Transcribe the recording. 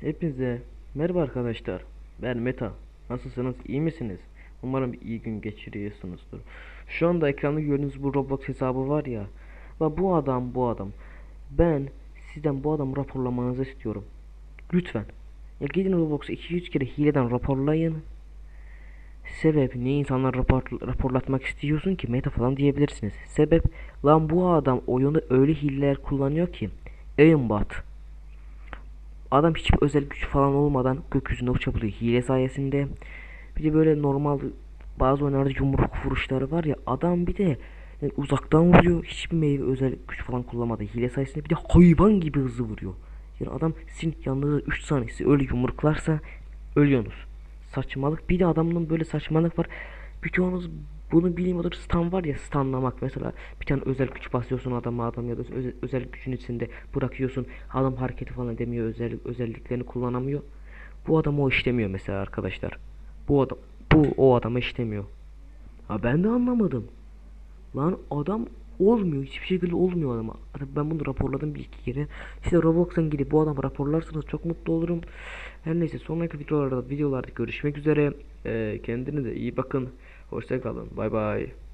Hepinize merhaba arkadaşlar. Ben Meta. Nasılsınız? İyi misiniz? Umarım iyi gün geçiriyorsunuzdur. Şu anda ekranda gördüğünüz bu Roblox hesabı var ya. Ve bu adam bu adam. Ben sizden bu adamı raporlamanızı istiyorum. Lütfen. Ya gidin Roblox'u 200 kere hileden raporlayın. Sebep niye insanlar rapor, raporlatmak istiyorsun ki meta falan diyebilirsiniz. Sebep lan bu adam oyunda öyle hileler kullanıyor ki aimbot. Adam hiçbir özel güç falan olmadan gökyüzünde uçabiliyor hile sayesinde. Bir de böyle normal bazı oyunlarda yumruk vuruşları var ya adam bir de yani uzaktan vuruyor hiçbir meyve özel güç falan kullanmadı hile sayesinde bir de hayvan gibi hızlı vuruyor. Yani adam sizin yanınızda 3 saniyesi öyle yumruklarsa ölüyorsunuz. Saçmalık bir de adamın böyle saçmalık var. Birçoğunuz bunu bilmiyordur stun var ya stunlamak mesela bir tane özel güç basıyorsun adama adam ya da özel, özel gücün içinde bırakıyorsun adam hareketi falan demiyor özel özelliklerini kullanamıyor. Bu adam o işlemiyor mesela arkadaşlar. Bu adam bu o adama işlemiyor. Ha ben de anlamadım. Lan adam olmuyor. Hiçbir şekilde olmuyor adama. Ben bunu raporladım bir iki kere. Size Roblox'tan gidip bu adamı raporlarsanız çok mutlu olurum. Her neyse sonraki videolarda videolarda görüşmek üzere. Ee, kendinize iyi bakın. Hoşça kalın. Bay bay.